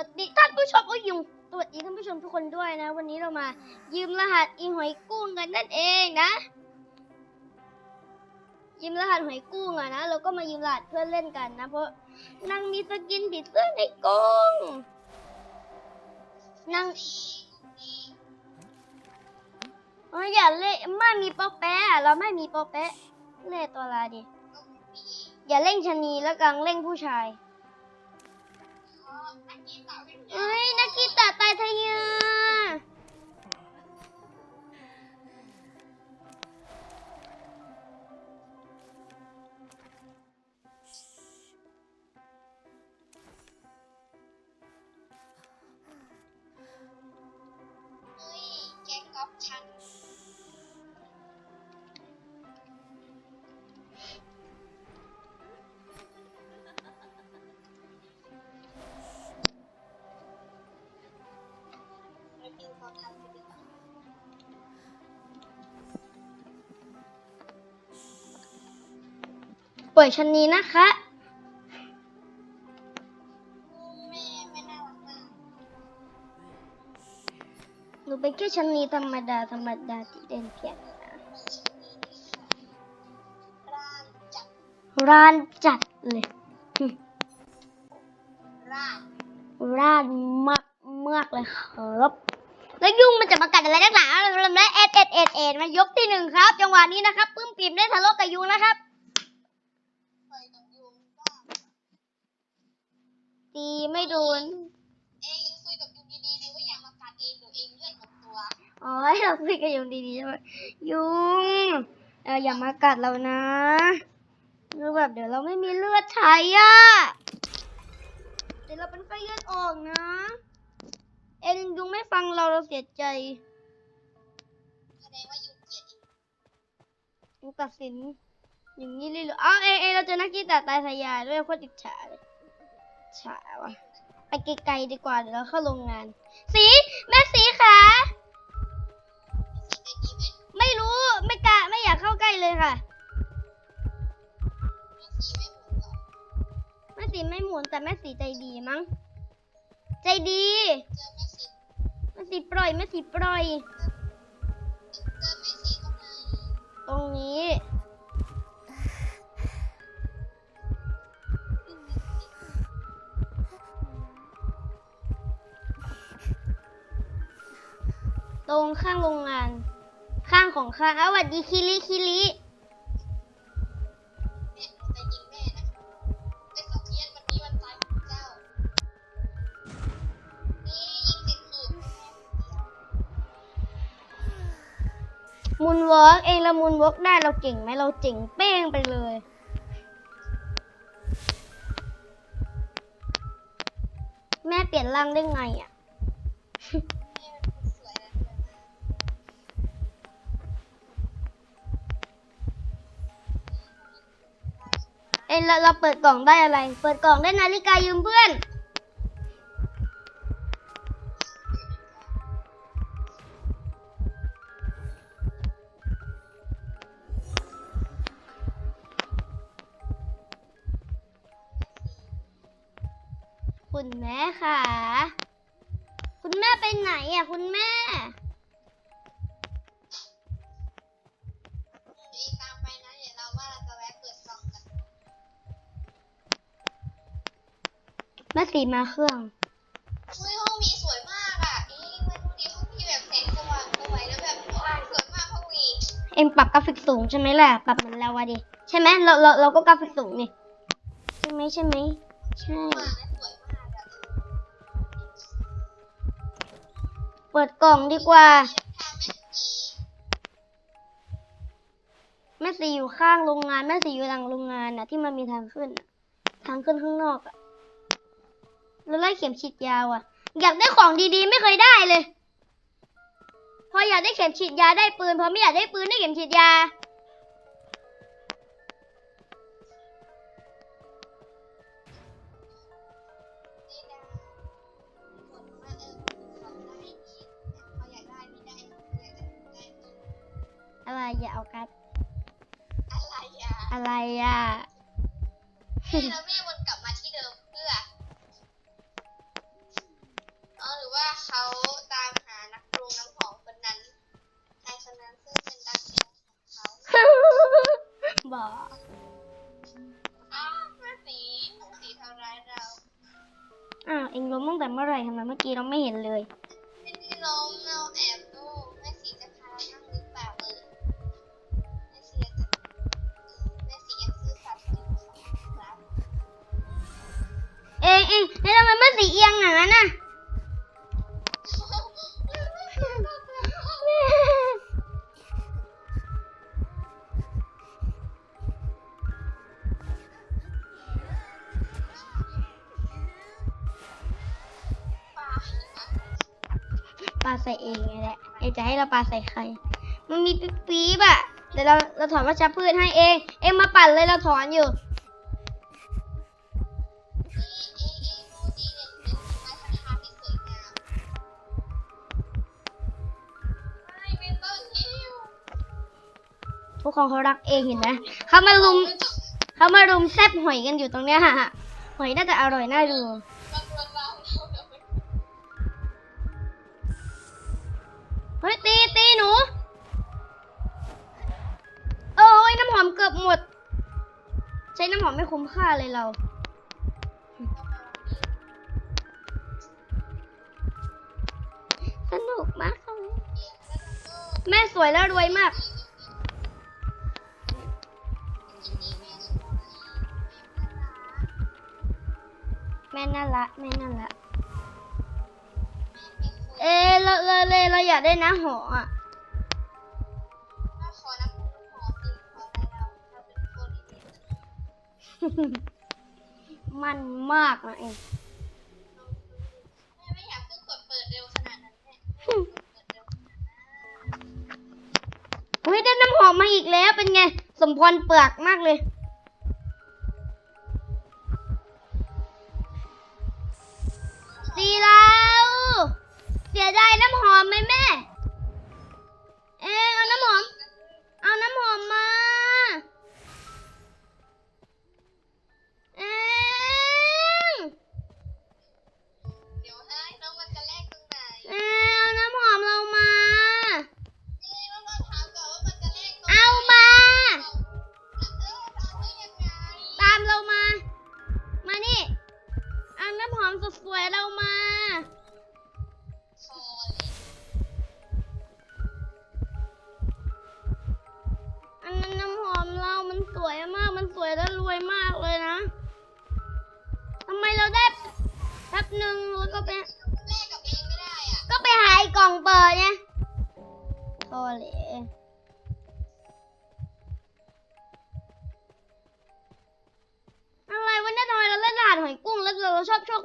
วัสดีท่านผู้ชมก็ยุงสวัสดีท่านผู้ชมทุกคนด้วยนะ วันนี้เรามา ยืมรหัสอีหอยกุ้งกันนั่นเองนะ ยืมรหัสหอยกุ้งอะนะเราก็มายืมรหัสเพื่อนเล่นกันนะ เพราะนางมีสกินผีเสื้อในกรงนางเอออย่าเล่นไม่มีโป๊ะแปะเราไม่มีโป๊ะแปะเล่ตัวอะไรดิอย่าเล่นชนีแล้วกังเล่นผู้ชาย ยนักกีตายทะยาเฮ้ยแกก๊อปฉัน ปล่อยชะนีนะคะแม่ไม่น่ารักมากหนูเป็นแค่ชะนีธรรมดา ธรรมดาที่เด่นเพียงนะร้านจัดเลยร่างร้านมากมากเลยครับ แล้วยุงมันจะมากัดอะไรนักหนาเราเริ่มได้เอ็ดเอ็ดเอ็ดเอ็ดมายกที่หนึ่งครับ จังหวะนี้นะครับปื้มปิ่มได้ทะเลาะกับยุงนะครับ เคยกับยุงบ้าง ตีไม่โดน เองเองคุยกับยุงดีๆดีว่าอย่ามากัดเองเดี๋ยวเองเลือดหมดตัวอ๋อให้เราคุยกับยุงดีๆใช่ไหมยุงเอออย่ามากัดเรานะคือแบบเดี๋ยวเราไม่มีเลือดใช้อะเดี๋ยวเราเป็นไข้เลือดออกนะ เอ็นยุงไม่ฟังเราเราเสียใจแสดงว่ายุงเกลียดเองยุงตัดสินอย่างนี้เลยเหรออ้าวเอ็นเอ็นเราเจอนักกีตาร์ตายทะยานด้วยโคตรอิจฉาเลย อิจฉาวะไปไกลๆดีกว่าเดี๋ยวเราเข้าโรงงาน สีแม่สีขาสีใจดีไม่รู้ไม่กล้าไม่อยากเข้าใกล้เลยค่ะแม่สีไม่หมุนหรอแม่สีไม่หมุนแต่แม่สีใจดีมั้งใจดีแม่สีปล่อยแม่สีปล่อย ตรงไหน ตรงข้างโรงงาน ข้างของข้างอ้าวสวัสดีคิริคิริมูนเทียนวอล์กเองเรามุนวอล์กได้เราเก่งไหมเราเจ๋งเป้งไปเลยแม่เปลี่ยนร่างได้ไงอะ เอ้ยเราเราเปิดกล่องได้อะไร เปิดกล่องได้นาฬิกายืมเพื่อน คุณแม่ค่ะ คุณแม่ไปไหนอะ คุณแม่ แม่สีมาเครื่องเฮ้ยห้องมีสวยมากอะเองมาดูดิห้องมีแบบแสงสว่างสวยแล้วแบบโอ้ยสวยมากห้องมีเอ็มปรับกราฟิกสูงใช่ไหมล่ะปรับเหมือนเราอะดิใช่ไหมเราเราเราก็กราฟิกสูงนี่ใช่ไหมใช่ไหมใช่มากและสวยมากอะเปิดกล่องดีกว่าทางแม่สีแม่สีอยู่ข้างโรงงานแม่สีอยู่หลังโรงงานน่ะที่มันมีทางขึ้นน่ะทางขึ้นข้างนอกอะ แล้วไล่เข็มฉีดยาวอะอยากได้ของดีๆ ไม่เคยได้เลย พออยากได้เข็มฉีดยาได้ปืน พอไม่อยากได้ปืนได้เข็มฉีดยานี่นะคนว่าเออของได้นี่พอยากได้ไม่ได้อากได้ได้นี่อะไรอย่าเอากัดอะไรอะ อะไรอะ อ้าวแม่สีแม่สีทำร้ายเราอ้าวเองล้มตั้งแต่เมื่อไหร่ทำไมเมื่อกี้เราไม่เห็นเลย ไม่ได้ล้มเราแอบดูแม่สีจะพานั่งหรือเปล่าเออแม่สีจะแม่สียังซื่อสัตย์อยู่ครับเองเองแล้วทำไมไม่สีเอียงอย่างนั้นน่ะ จะให้เราปาใส่ใคร มันมีปี๊บปี๊บอะเดี๋ยวเราเราถอนวัชพืชให้เอง เองมาปั่นเลยเราถอนอยู่นี่เองเองดีเนี่ยเป็นมาถาที่สวยงามไม่เป็นต้นยิ้วทุกคนเขารักเองเห็นไหมเขามาลุมเขามารุมแซบหอยกันอยู่ตรงเนี้ยค่ะหอยน่าจะอร่อยน่าดู ช้น้ำหอมไม่คุ้มค่าเลยเรา สนุกมากเลยแม่สวยแล้วรวยมาก แม่น่ารักแม่น่ารักเอะเราเราเลยเราอยากได้น้ำหอมอะ มันมากนะเองแม่ไม่อยากเพิ่งกดเปิดเร็วขนาดนั้นแม่เปิดเร็วขนาดนั้นเฮ้ยได้น้ำหอมมาอีกแล้วเป็นไง สมพรเปลือกมากเลยสีแล้ว เสียดายน้ำหอมไหมแม่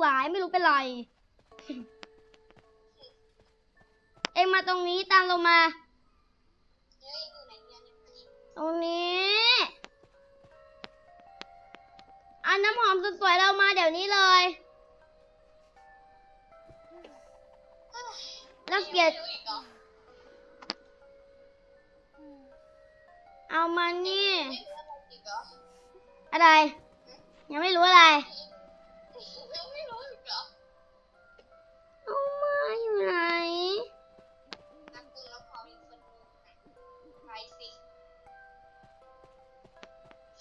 เรายไม่รู้เป็นไร เอ็งมาตรงนี้ตามเรามา ตรงนี้อาน้ำหอมสวยๆเรามาเดี๋ยวนี้เลย แล้วเปลี่ยนไม่รู้อีกเอเอามานี่ไม่รู้อะไรอีกเหรออะไร ยังไม่รู้อะไร อยู่ไหนนักบุญแล้วพอมีคนดูไปสิ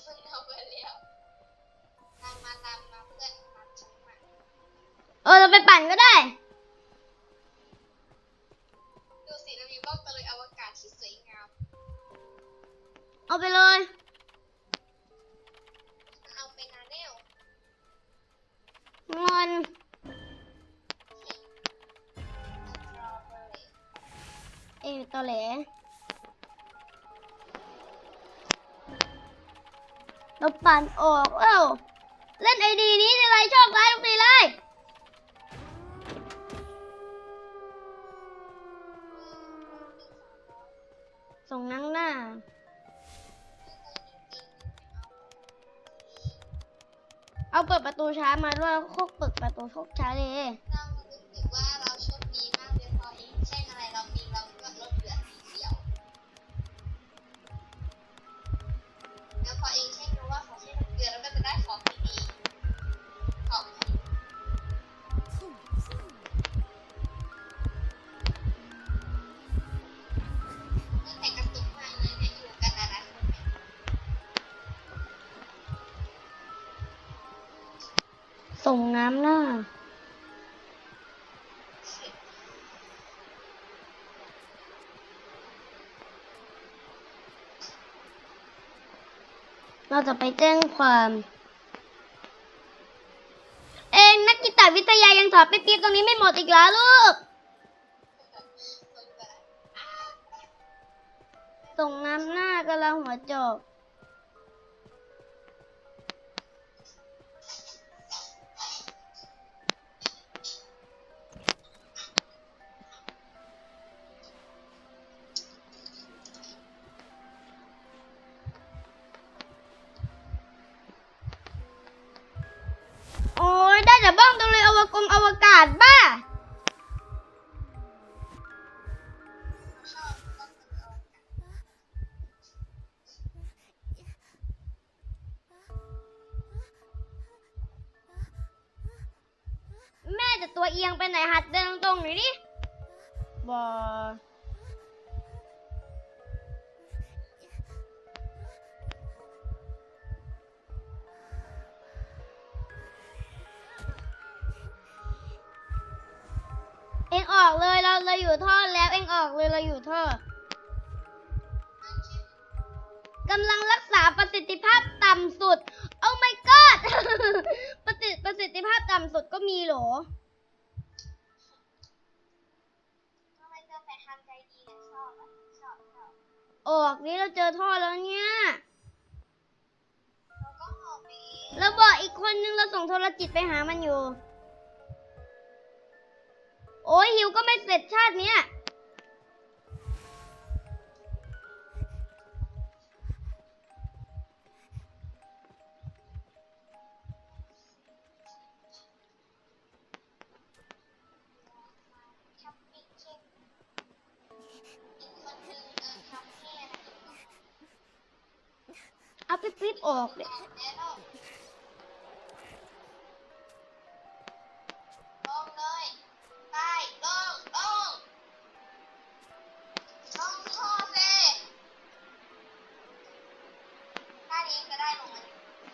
คนเอาไปแล้วตามมาตามมาเพื่อนตามฉันมาเออ เราไปปั่นก็ได้ดูสิเรามีบ้องตะลุยอวกาศที่สวยงาม เอาไปเลย เอาไปนาแนวงอน เอยตัวเหลเราปั่นออกเอ้าเล่นไอดีนี้ทีไรชอบร้ายทุกทีเลยส่งนั่งหน้า เอาเปิดประตูช้ามาด้วยโคกเปิดประตูโชคช้าเลย ส่งน้ำหน้าเราจะไปแจ้งความ เองนักกีตาวิทยายังถอดไปปี๊บตรงนี้ไม่หมดอีกแล้วลูก ส่งน้ำหน้ากำลังหัวจก อยได้แต่บ้องตรงเลยอวกงอวกาศบ้า แม่จะตัวเอียงไปไหนหัดเดินตรงๆหน่อยดิบอ อ็งออกเลยเราเราอยู่ท่อแล้วเอ็งออกเลยเราอยู่ท่อกำลังรักษาประสิทธิภาพต่ำสุด โอ้ my god ประสิทธิประสิทธิภาพต่ำสุดก็มีเหรอทำไมเธอไปทำใจดีเนี่ยชอบอะชอบชอบออกนี้เราเจอท่อแล้วเนี่ยเราก็หอบดีแล้วบอกอีกคนนึงเราส่งโทรจิตไปหามันอยู่ โอ้ยหิวก็ไม่เสร็จชาติเนี้ย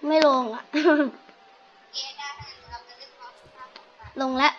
ไม่ลงอะ ลงแล้ว